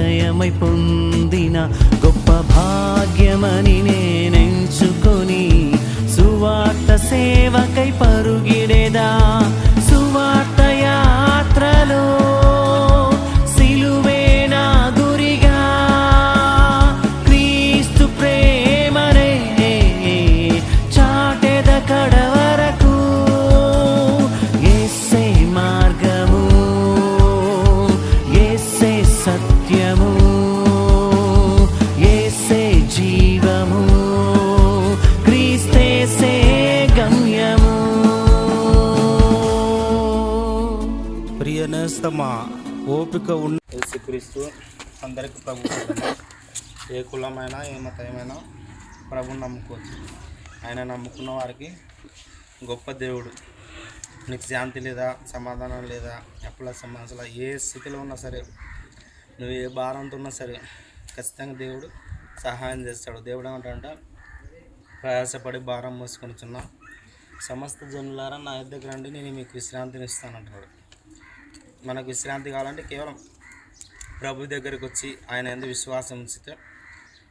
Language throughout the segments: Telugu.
நிச்சயமை చేస్తామా ఓపిక ఉన్న యేసుక్రీస్తు అందరికి ప్రభు ఏ కులమైనా ఏ మతమైనా ప్రభుని నమ్ముకోవచ్చు. ఆయన నమ్ముకున్న వారికి గొప్ప దేవుడు. నీకు శాంతి లేదా సమాధానం లేదా ఎప్పుడ సమస్యలు ఏ స్థితిలో ఉన్నా సరే నువ్వు ఏ భారంతో ఉన్నా సరే ఖచ్చితంగా దేవుడు సహాయం చేస్తాడు. దేవుడు ఏమంటాడంటే ప్రయాసపడి భారం మోసుకొనిచున్న సమస్త జనులారా నా దగ్గర రండి నేను మీకు విశ్రాంతిని ఇస్తానంటున్నాడు మనకు విశ్రాంతి కావాలంటే కేవలం ప్రభు దగ్గరికి వచ్చి ఆయన ఎందుకు విశ్వాసం ఉంచితే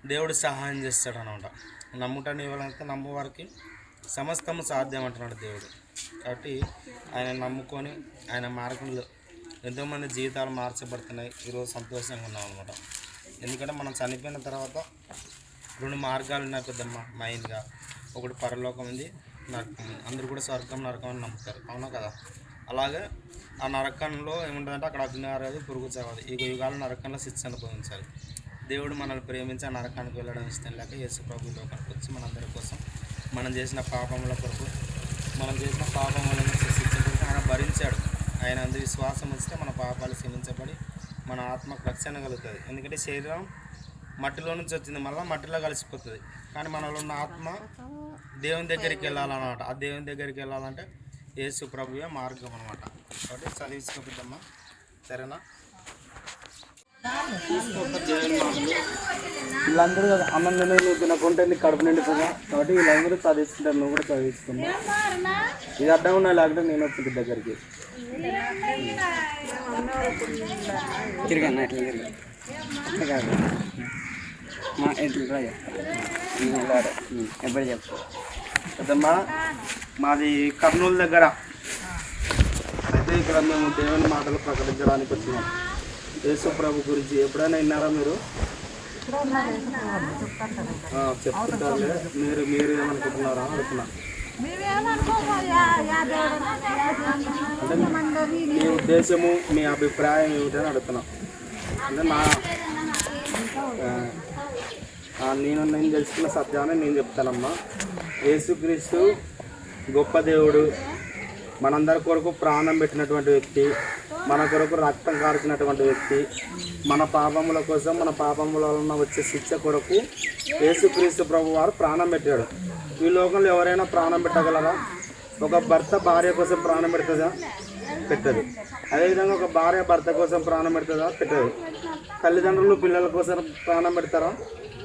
దేవుడు సహాయం చేస్తాడు అనమాట నమ్ముటని ఇవ్వాలంటే నమ్మవారికి సమస్తము సాధ్యం అంటున్నాడు దేవుడు. కాబట్టి ఆయన నమ్ముకొని ఆయన మార్గంలో ఎంతోమంది జీవితాలు మార్చబడుతున్నాయి. ఈరోజు సంతోషంగా ఉన్నాం అనమాట. ఎందుకంటే మనం చనిపోయిన తర్వాత రెండు మార్గాలు ఉన్నాయి పెద్దమ్మ. మైన్గా ఒకటి పరలోకం ఉంది నరకం ఉంది. అందరూ కూడా స్వర్గం నరకం అని నమ్ముతారు. అవునా కదా? అలాగే ఆ నరకంలో ఏముంటుందంటే అక్కడ అగ్ని ఆరేది పురుగు చావదు. ఈ యుగాల నరకంలో శిక్ష అనుభవించాలి దేవుడు మనల్ని ప్రేమించి ఆ నరకానికి వెళ్ళడం ఇష్టం లేక యేసు ప్రభు లోకానికి వచ్చి మనందరి కోసం మనం చేసిన పాపముల కొరకు మనం చేసిన పాపములను శిక్షించడానికి ఆయన భరించాడు. ఆయన అందు విశ్వాసం వస్తే మన పాపాలు క్షమించబడి మన ఆత్మకు రక్షణ కలుగుతుంది. ఎందుకంటే శరీరం మట్టిలో నుంచి వచ్చింది మళ్ళీ మట్టిలో కలిసిపోతుంది. కానీ మనలో ఉన్న ఆత్మ దేవుని దగ్గరికి వెళ్ళాలన్నమాట. ఆ దేవుని దగ్గరికి వెళ్ళాలంటే యేసు ప్రభువే మార్గం అనమాట కాబట్టి చదివించుకోపిద్దమ్మా సరేనా? వీళ్ళందరూ అన్నం తినే నువ్వు తినకుంటే నీకు కడుపు నిండుతుందా? కాబట్టి వీళ్ళందరూ చదివిస్తుంటారు నువ్వు కూడా చదివిస్తున్నావు ఇది అడ్డం ఉన్నా లేకపోతే నేను వచ్చింది దగ్గరికి. తిరిగన్న ఎట్లా తిరిగి. కాదు. మా ఎట్లా చెప్తా. ఎప్పుడు చెప్తాను పెద్దమ్మా మాది కర్నూలు దగ్గర. అయితే ఇక్కడ మేము దేవుని మాటలు ప్రకటించడానికి వచ్చినాం. యేసు ప్రభు గురించి ఎప్పుడైనా విన్నారా మీరు? ఆ, చెప్తుంటారులే. మీరు మీరు ఏమనుకుంటున్నారా? అనుకున్నా మీ ఉద్దేశము మీ అభిప్రాయం ఏమిటని అడుగుతున్నాం. అంటే నా నేను నేను తెలుసుకున్న సత్యాన్ని నేను చెప్తానమ్మా. యేసుక్రీస్తు గొప్ప దేవుడు. మనందరి కొరకు ప్రాణం పెట్టినటువంటి వ్యక్తి మన కొరకు రక్తం కార్చినటువంటి వ్యక్తి మన పాపముల కోసం మన పాపముల వలన వచ్చే శిక్ష కొరకు యేసుక్రీస్తు ప్రభు వారు ప్రాణం పెట్టాడు. ఈ లోకంలో ఎవరైనా ప్రాణం పెట్టగలరా? ఒక భర్త భార్య కోసం ప్రాణం పెడుతుందా? పెట్టదు. అదేవిధంగా ఒక భార్య భర్త కోసం ప్రాణం పెడుతుందా? పెట్టదు. తల్లిదండ్రులు పిల్లల కోసం ప్రాణం పెడతారా?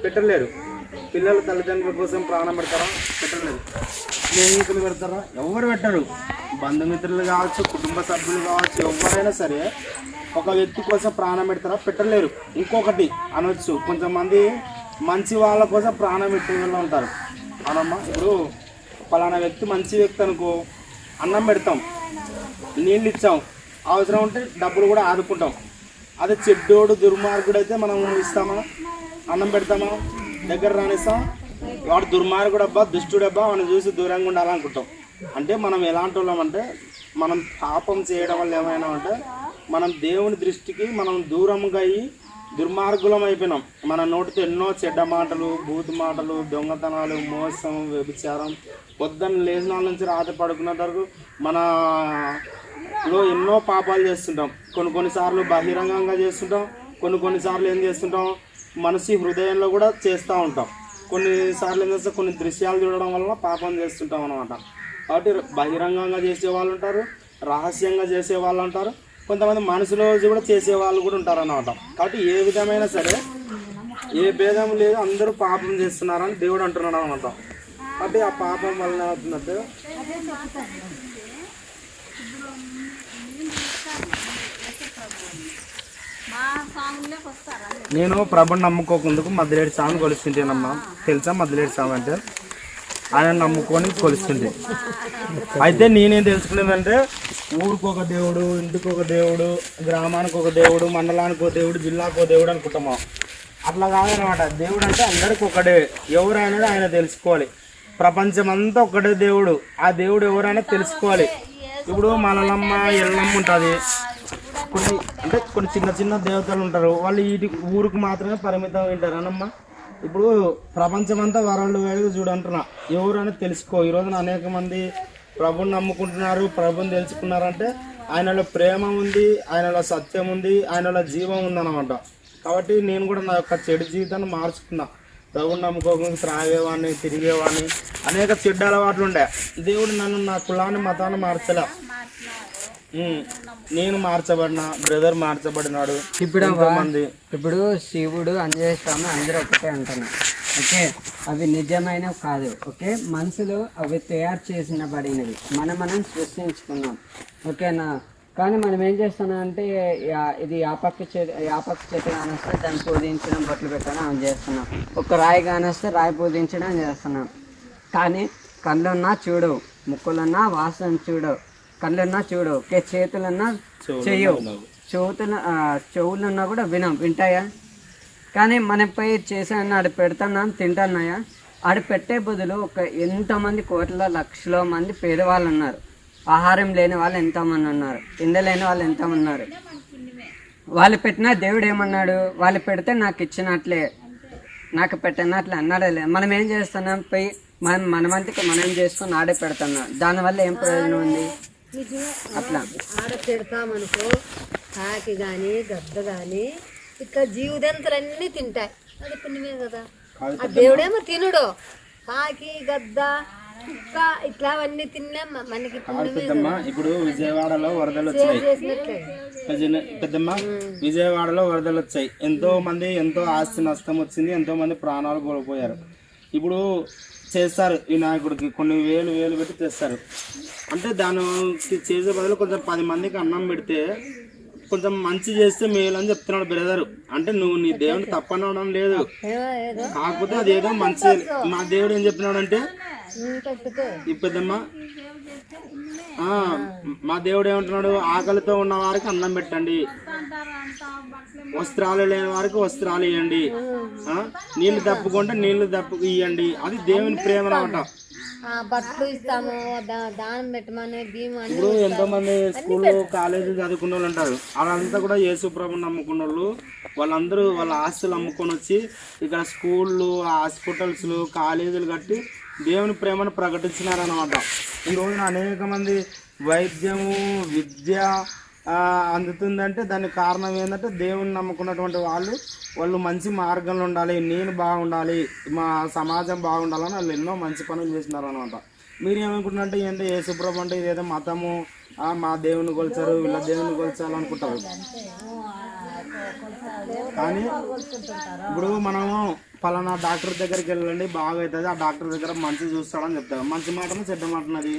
పెట్టలేరు. పిల్లలు తల్లిదండ్రుల కోసం ప్రాణం పెడతారా? పెట్టలేరు స్నేహితులు పెడతారా? ఎవరు పెట్టరు? బంధుమిత్రులు కావచ్చు కుటుంబ సభ్యులు కావచ్చు ఎవరైనా సరే ఒక వ్యక్తి కోసం ప్రాణం పెడతారా? పెట్టలేరు. ఇంకొకటి అనొచ్చు. కొంతమంది మంచి వాళ్ళ కోసం ప్రాణం పెట్టే వాళ్ళు ఉంటారు. అనమ్మా ఇప్పుడు పలానా వ్యక్తి మంచి వ్యక్తి అనుకో అన్నం పెడతాం నీళ్ళు ఇచ్చాం అవసరం ఉంటే డబ్బులు కూడా ఆదుకుంటాం. అదే చెడ్డోడు దుర్మార్గుడు అయితే మనం ఇస్తామా? అన్నం పెడతామా? దగ్గర రానిస్తాం వాడు దుర్మార్గుడు అబ్బా దుష్టుడు అబ్బా వాడిని చూసి దూరంగా ఉండాలనుకుంటాం. అంటే మనం ఎలాంటి వాళ్ళం అంటే మనం పాపం చేయడం వల్ల ఏమైనా అంటే మనం దేవుని దృష్టికి మనం దూరంగా అయ్యి దుర్మార్గులం అయిపోయినాం. మన నోటితో ఎన్నో చెడ్డ మాటలు బూతు మాటలు దొంగతనాలు మోసం వ్యభిచారం పొద్దున్న లేచిన వాళ్ళ నుంచి రాత్రి పడుకున్న వరకు మనలో ఎన్నో పాపాలు చేస్తుంటాం. కొన్ని కొన్నిసార్లు బహిరంగంగా చేస్తుంటాం. కొన్ని కొన్నిసార్లు ఏం చేస్తుంటాం? మనసు హృదయంలో కూడా చేస్తూ ఉంటాం. కొన్నిసార్లు ఏంటంటే కొన్ని దృశ్యాలు చూడడం వల్ల పాపం చేస్తుంటాం అనమాట కాబట్టి బహిరంగంగా చేసే వాళ్ళు ఉంటారు రహస్యంగా చేసే వాళ్ళు ఉంటారు కొంతమంది మనసులో కూడా చేసే వాళ్ళు కూడా ఉంటారు అనమాట కాబట్టి ఏ విధమైన సరే ఏ భేదం లేదు అందరూ పాపం చేస్తున్నారని దేవుడు అంటున్నాడు అనమాట కాబట్టి ఆ పాపం వలన అవుతున్నట్టు నేను ప్రభుని నమ్ముకోకుందుకు మధ్యలేడు స్వామిని కొలుస్తుంటేనమ్మా తెలుసా మధ్యలేడు స్వామి అంటే? ఆయన నమ్ముకొని కొలుస్తుంటే. అయితే నేనేం తెలుసుకునేదంటే ఊరికి ఒక దేవుడు ఇంటికి ఒక దేవుడు గ్రామానికి ఒక దేవుడు మండలానికి ఒక దేవుడు జిల్లాకు ఒక దేవుడు అనుకుంటాము? అట్లా కాదనమాట. దేవుడు అంటే అందరికి ఒకడే ఎవరు అనేది ఆయన తెలుసుకోవాలి. ప్రపంచం అంతా ఒకటే దేవుడు. ఆ దేవుడు ఎవరైనా తెలుసుకోవాలి. ఇప్పుడు మనలమ్మ ఎల్లమ్మ ఉంటుంది. కొన్ని అంటే కొన్ని చిన్న చిన్న దేవతలు ఉంటారు. వాళ్ళు వీటి ఊరికి మాత్రమే పరిమితం ఉంటారు అనమ్మా ఇప్పుడు ప్రపంచం అంతా వరల్డ్ వైడ్ చూడంటున్నా ఎవరని తెలుసుకో? ఈ రోజున అనేక మంది ప్రభుని నమ్ముకుంటున్నారు ప్రభుని తెలుసుకున్నారంటే ఆయనలో ప్రేమ ఉంది ఆయనలో సత్యం ఉంది ఆయనలో జీవం ఉందన్నమాట. కాబట్టి నేను కూడా నా యొక్క చెడు జీవితాన్ని మార్చుకున్నా. ప్రభుని నమ్ముకోకుండా త్రాగేవాడిని తిరిగేవాడిని. అనేక చెడ్డ అలవాట్లు ఉండే. దేవుడు నన్ను నా కులాన్ని మతాన్ని మార్చలే. నేను మార్చబడిన బ్రదర్ మార్చబడినాడు. ఇప్పుడు మంది. ఇప్పుడు శివుడు అంజనేయ స్వామి అందరూ ఒకటే అంటున్నారు ఓకే? అవి నిజమైనవి కాదు. ఓకే? మనుషులు అవి తయారు చేసిన పడినవి మనం మనం సృష్టించుకున్నాం. ఓకేనా? కానీ మనం ఏం చేస్తున్నాం అంటే ఇది యాపక్క చెట్టు యాపక్క చెట్టు కానొస్తే దాన్ని పూజించడం బొట్లు పెట్టడం అని చేస్తున్నాం. ఒక రాయి కానొస్తే రాయి పూజించడం చేస్తున్నాం. కానీ కళ్ళున్నా చూడు ముక్కులున్నా వాసన చూడు కళ్ళున్నా చూడు ఓకే? చేతులున్నా చెయ్యవు. చెవుతున్న చెవులున్నా కూడా వినం వింటాయా? కానీ మనం పోయి చేసాను ఆడ పెడుతున్నాం తింటున్నాయా ఆడ పెట్టే బదులు ఒక ఎంతమంది కోట్ల లక్షల మంది పేదవాళ్ళు ఉన్నారు. ఆహారం లేని వాళ్ళు ఎంతమంది ఉన్నారు? తిండి లేని వాళ్ళు ఎంతమంది ఉన్నారు? వాళ్ళు పెట్టినా దేవుడు ఏమన్నాడు? వాళ్ళు పెడితే నాకు ఇచ్చినట్లే. నాకు పెట్టినట్లు అన్నాడే లేదు మనం ఏం చేస్తున్నాం? పోయి మనం మనమంతకి మనం చేసుకొని ఆడే పెడుతున్నాం. దానివల్ల ఏం ప్రయోజనం ఉంది? అట్లా. ఆడ పెడతామనుకో కాకి కానీ గద్ద కానీ ఇట్లా జీవజంతులన్నీ తింటాయి. అది పుణ్యమే కదా. ఆ దేవుడేమో తినుడు. కాకి గద్ద కుక్క ఇట్లావన్నీ తిన్నా. మనకి పెద్దమ్మ ఇప్పుడు విజయవాడలో వరదలు పెద్దన్న- పెద్దమ్మ విజయవాడలో వరదలు వచ్చాయి. ఎంతో మంది ఎంతో ఆస్తి నష్టం వచ్చింది. ఎంతో మంది ప్రాణాలు కోల్పోయారు. ఇప్పుడు చేస్తారు. ఈ నాయకుడికి కొన్ని వేలు వేలు పెట్టి తెస్తారు. అంటే దానికి చేసే బదులు కొంచెం పది మందికి అన్నం పెడితే కొంచెం మంచి చేస్తే మేలు అని చెప్తున్నాడు బ్రదర్. అంటే నువ్వు నీ దేవుని అవడం లేదు. ఏమో ఏదో కాకపోతే అదేదో మంచి మా దేవుడు ఏం చెప్తున్నాడు అంటే ఇప్పదమ్మా మా దేవుడు ఏమంటున్నాడు? ఆకలితో ఉన్న వారికి అన్నం పెట్టండి. వస్త్రాలు లేని వారికి వస్త్రాలు ఇవ్వండి నీళ్ళు తప్పుకుంటే నీళ్ళు తప్పు ఇవ్వండి అది దేవుని ప్రేమ అనమాట బట్టలు ఇస్తాము దానం పెట్టమని అన్ని ఇప్పుడు ఎంతో మంది స్కూల్ కాలేజీ చదువుకున్న వాళ్ళు ఉంటారు. వాళ్ళంతా కూడా యేసు ప్రభుని నమ్ముకున్న వాళ్ళు వాళ్ళందరూ వాళ్ళ ఆస్తులు అమ్ముకొని వచ్చి ఇక్కడ స్కూళ్ళు హాస్పిటల్స్లు కాలేజీలు కట్టి దేవుని ప్రేమను ప్రకటించినారనమాట ఈ రోజున అనేక మంది వైద్యము విద్య అందుతుందంటే దానికి కారణం ఏంటంటే దేవుని నమ్ముకున్నటువంటి వాళ్ళు వాళ్ళు మంచి మార్గంలో ఉండాలి నేను బాగుండాలి మా సమాజం బాగుండాలని వాళ్ళు ఎన్నో మంచి పనులు చేసినారు అనమాట మీరు ఏమనుకుంటున్నారంటే ఏంటంటే ఏ సుప్రభ అంటే ఇదేదో మతము మా దేవుని కొలిచారు వీళ్ళ దేవుని కొలిచారు అనుకుంటారు. కానీ ఇప్పుడు మనము పలానా డాక్టర్ దగ్గరికి వెళ్ళండి బాగా అవుతుంది ఆ డాక్టర్ దగ్గర మంచి చూస్తాడని చెప్తాడు మంచి మాటనే చెడ్డ మాటనది.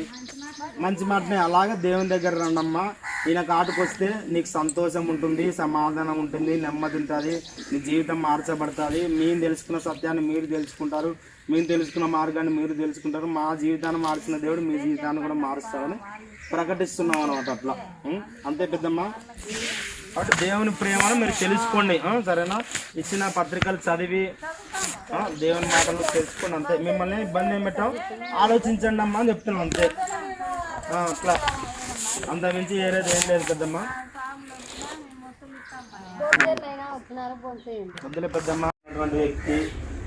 మంచి మాటనే అలాగే దేవుని దగ్గర రండమ్మా. ఈయన కాటుకు వస్తే నీకు సంతోషం ఉంటుంది సమాధానం ఉంటుంది నెమ్మది ఉంటుంది నీ జీవితం మార్చబడుతుంది. మేము తెలుసుకున్న సత్యాన్ని మీరు తెలుసుకుంటారు మేము తెలుసుకున్న మార్గాన్ని మీరు తెలుసుకుంటారు. మా జీవితాన్ని మార్చిన దేవుడు మీ జీవితాన్ని కూడా మారుస్తాడని ప్రకటిస్తున్నాం అనమాట అట్లా? అంతే పెద్దమ్మా. అటు దేవుని ప్రేమను మీరు తెలుసుకోండి. సరేనా? ఇచ్చిన పత్రికలు చదివి దేవుని మాటలు తెలుసుకోండి అంతే. మిమ్మల్ని ఇబ్బంది ఏం పెట్టాం? ఆలోచించండి అమ్మా అని చెప్తున్నాం అంతే. అట్లా. అంత మించి ఏరేది ఏం లేదు పెద్దమ్మ. వద్దులే పెద్దమ్మ అటువంటి వ్యక్తి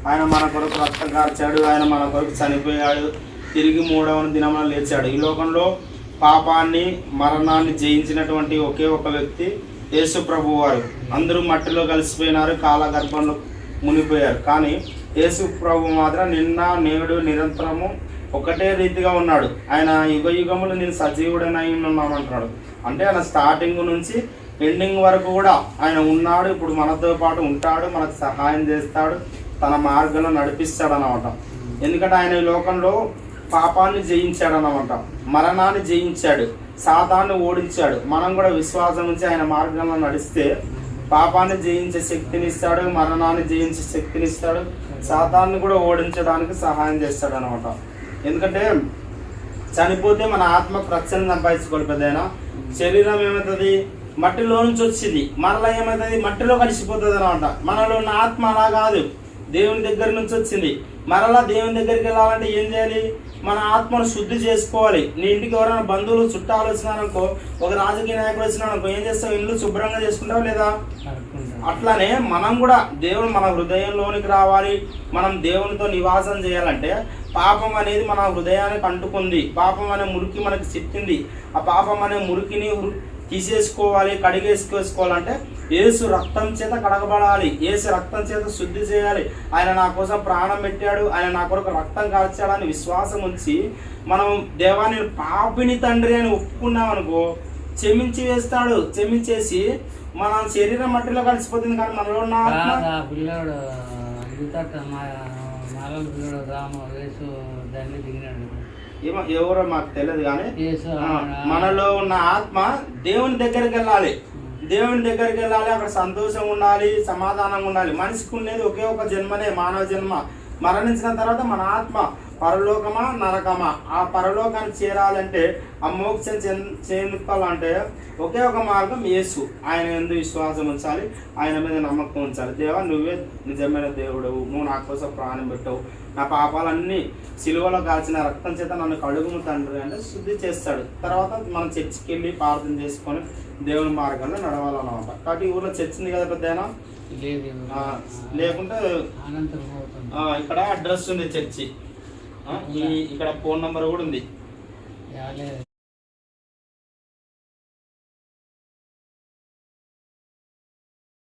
ఆయన మన కొరకు రక్తం కార్చాడు ఆయన మన కొరకు చనిపోయాడు. తిరిగి మూడవ దినమున లేచాడు. ఈ లోకంలో పాపాన్ని మరణాన్ని జయించినటువంటి ఒకే ఒక వ్యక్తి యేసు ప్రభు వారు అందరూ మట్టిలో కలిసిపోయినారు కాలగర్భంలో మునిగిపోయారు. కానీ యేసు ప్రభు మాత్రం నిన్న నేడు నిరంతరము ఒకటే రీతిగా ఉన్నాడు. ఆయన యుగ యుగములు నేను సజీవుడనై ఉన్నాను అంటున్నాడు అంటే ఆయన స్టార్టింగ్ నుంచి ఎండింగ్ వరకు కూడా ఆయన ఉన్నాడు ఇప్పుడు మనతో పాటు ఉంటాడు మనకు సహాయం చేస్తాడు తన మార్గంలో నడిపిస్తాడు అనమాట ఎందుకంటే ఆయన ఈ లోకంలో పాపాన్ని జయించాడు అనమాట మరణాన్ని జయించాడు. సాతాన్ని ఓడించాడు. మనం కూడా విశ్వాసం నుంచి ఆయన మార్గంలో నడిస్తే పాపాన్ని జయించే శక్తిని ఇస్తాడు మరణాన్ని జయించే శక్తిని ఇస్తాడు సాతాన్ని కూడా ఓడించడానికి సహాయం చేస్తాడు అనమాట ఎందుకంటే చనిపోతే మన ఆత్మకు రక్షణ సంపాదించుకోవాలి పెద్దయినా. శరీరం ఏమవుతుంది? మట్టిలో నుంచి వచ్చింది. మరలా ఏమవుతుంది? మట్టిలో కలిసిపోతుంది అనమాట మనలో ఉన్న ఆత్మ అలా కాదు. దేవుని దగ్గర నుంచి వచ్చింది. మరలా దేవుని దగ్గరికి వెళ్ళాలంటే ఏం చేయాలి? మన ఆత్మను శుద్ధి చేసుకోవాలి. నీ ఇంటికి ఎవరైనా బంధువులు చుట్టాలు వచ్చినారనుకో ఒక రాజకీయ నాయకుడు వచ్చినారనుకో ఏం చేస్తావు? ఇల్లు శుభ్రంగా చేసుకుంటావు లేదా? అట్లానే మనం కూడా దేవుడు మన హృదయంలోనికి రావాలి. మనం దేవునితో నివాసం చేయాలంటే పాపం అనేది మన హృదయానికి అంటుకుంది పాపం అనే మురికి మనకి చిక్కింది. ఆ పాపం అనే మురికిని తీసేసుకోవాలి కడిగేసుకోవాలంటే ఏసు రక్తం చేత కడగబడాలి. ఏసు రక్తం చేత శుద్ధి చేయాలి. ఆయన నా కోసం ప్రాణం పెట్టాడు. ఆయన నా కొరకు రక్తం కాల్చాడని విశ్వాసం ఉంచి మనం దేవాన్ని పాపిని తండ్రి అని ఒప్పుకున్నాం అనుకో క్షమించి వేస్తాడు. క్షమించేసి మన శరీరం మట్టిలో కలిసిపోతుంది కానీ మనలో ఉన్న పిల్లోడు ఏమో ఎవరో మాకు తెలియదు కానీ మనలో ఉన్న ఆత్మ దేవుని దగ్గరికి వెళ్ళాలి. దేవుని దగ్గరికి వెళ్ళాలి అక్కడ సంతోషం ఉండాలి సమాధానం ఉండాలి. మనిషికి ఉండేది ఒకే ఒక జన్మనే మానవ జన్మ. మరణించిన తర్వాత మన ఆత్మ పరలోకమా నరకమా? ఆ పరలోకానికి చేరాలంటే ఆ మోక్షం చేరుకోవాలంటే ఒకే ఒక మార్గం యేసు. ఆయన ఎందు విశ్వాసం ఉంచాలి ఆయన మీద నమ్మకం ఉంచాలి. దేవా నువ్వే నిజమైన దేవుడవు. నువ్వు నా కోసం ప్రాణం పెట్టవు. నా పాపాలన్నీ సిలువలో కాల్చిన రక్తం చేత నన్ను కడుగుము తండ్రి అంటే శుద్ధి చేస్తాడు. తర్వాత మనం చర్చికి వెళ్ళి ప్రార్థన చేసుకొని దేవుని మార్గంలో నడవాలన్నమాట. కాబట్టి ఈ ఊర్లో చర్చ్ ఉంది కదా పెద్ద లేకుంటే ఇక్కడ అడ్రస్ ఉంది చర్చి. ఈ ఇక్కడ ఫోన్ నంబర్ కూడా ఉంది.